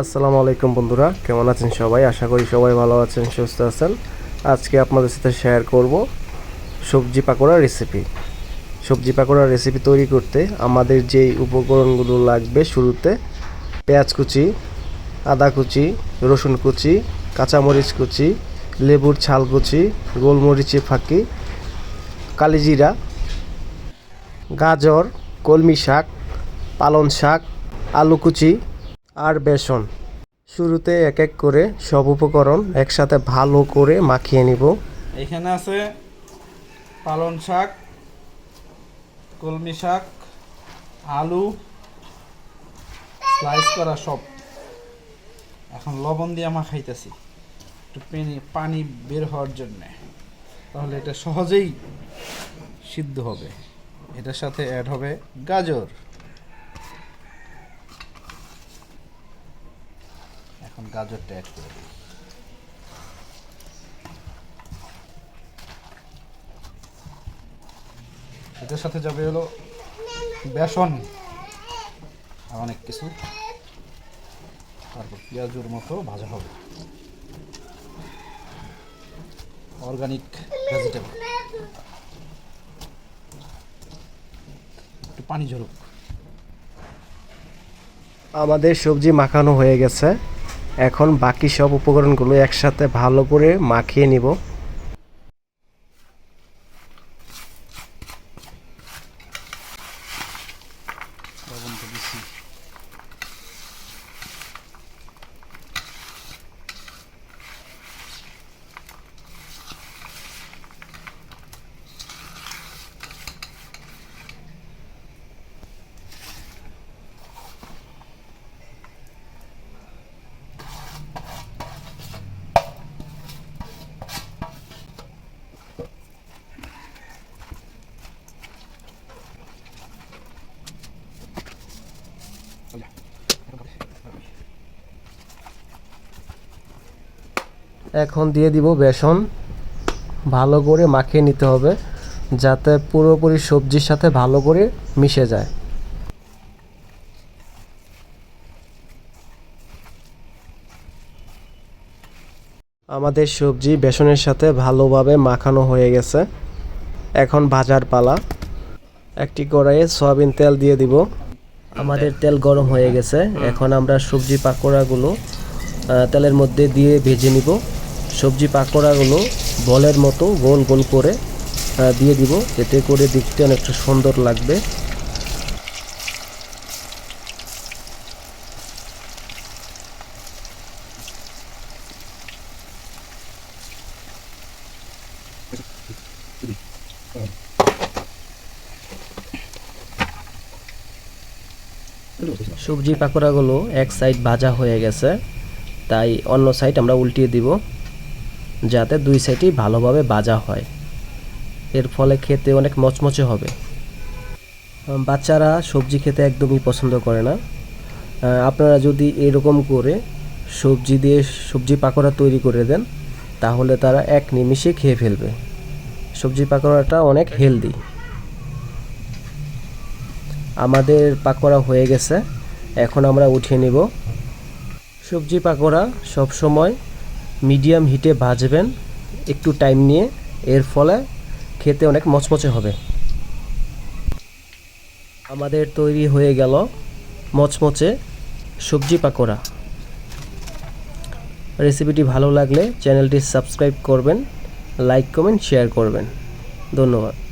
আসসালামু আলাইকুম বন্ধুরা, কেমন আছেন সবাই? আশা করি সবাই ভালো আছেন, সুস্থ আছেন। আজকে আপনাদের সাথে শেয়ার করব সবজি পাকোড়া রেসিপি সবজি পাকোড়ার রেসিপি তৈরি করতে আমাদের যেই উপকরণগুলো লাগবে শুরুতে, পেঁয়াজ কুচি, আদা কুচি, রসুন কুচি, কাঁচামরিচ কুচি, লেবুর ছাল কুচি গোলমরিচে ফাঁকি কালিজিরা গাজর, কলমি শাক পালন শাক, আলু কুচি আর বেসন। শুরুতে এক এক করে সব উপকরণ একসাথে ভালো করে মাখিয়ে নিব। এখানে আছে পালন শাক, কলমি শাক, আলু স্লাইস করা সব। এখন লবণ দিয়ে আমা খাইতেছি একটু পানি পানি বের হওয়ার জন্যে। তাহলে এটা সহজেই সিদ্ধ হবে। এটার সাথে অ্যাড হবে গাজর। এখন গাজরটা অ্যাড করে দিই। এটার সাথে যাবে হলো বেসন আর অনেক কিছু। তারপর পেঁয়াজুর মতো ভাজা হবে। অর্গানিক ভেজিটেবল একটু পানি ঝরুক। আমাদের সবজি মাখানো হয়ে গেছে। এখন বাকি সব উপকরণগুলো একসাথে ভালো করে মাখিয়ে নিব। এখন দিয়ে দিব বেসন। ভালো করে মাখিয়ে নিতে হবে, যাতে পুরোপুরি সবজির সাথে ভালো করে মিশে যায়। আমাদের সবজি বেসনের সাথে ভালোভাবে মাখানো হয়ে গেছে। এখন ভাজার পালা। একটি কড়াইয়ে সয়াবিন তেল দিয়ে দিব। আমাদের তেল গরম হয়ে গেছে। এখন আমরা সবজি পাকোড়াগুলো তেলের মধ্যে দিয়ে ভেজে নিব। সবজি পাকোড়াগুলো বলের মতো গোল গোল করে দিয়ে দিব। এতে করে দেখতে অনেকটা সুন্দর লাগবে। সবজি পাকোড়াগুলো এক সাইড ভাজা হয়ে গেছে। তাই অন্য সাইড আমরা উল্টিয়ে দিব। যাতে দুই সাইডই ভালোভাবে বাজা হয়। এর ফলে খেতে অনেক মচমচে হবে। বাচ্চারা সবজি খেতে একদমই পছন্দ করে না। আপনারা যদি এরকম করে সবজি দিয়ে সবজি পাকোড়া তৈরি করে দেন, তাহলে তারা এক নিমিষে খেয়ে ফেলবে। সবজি পাকোড়াটা অনেক হেলদি। আমাদের পাকোড়া হয়ে গেছে। এখন আমরা উঠিয়ে নিব। সবজি পাকোড়া সব সময় মিডিয়াম হিটে ভাজবেন একটু টাইম নিয়ে। এর ফলে খেতে অনেক মচমচে হবে। আমাদের তৈরি হয়ে গেল মচমচে সবজি পাকোড়া। রেসিপিটি ভালো লাগলে চ্যানেলটি সাবস্ক্রাইব করবেন, লাইক, কমেন্ট, শেয়ার করবেন। ধন্যবাদ।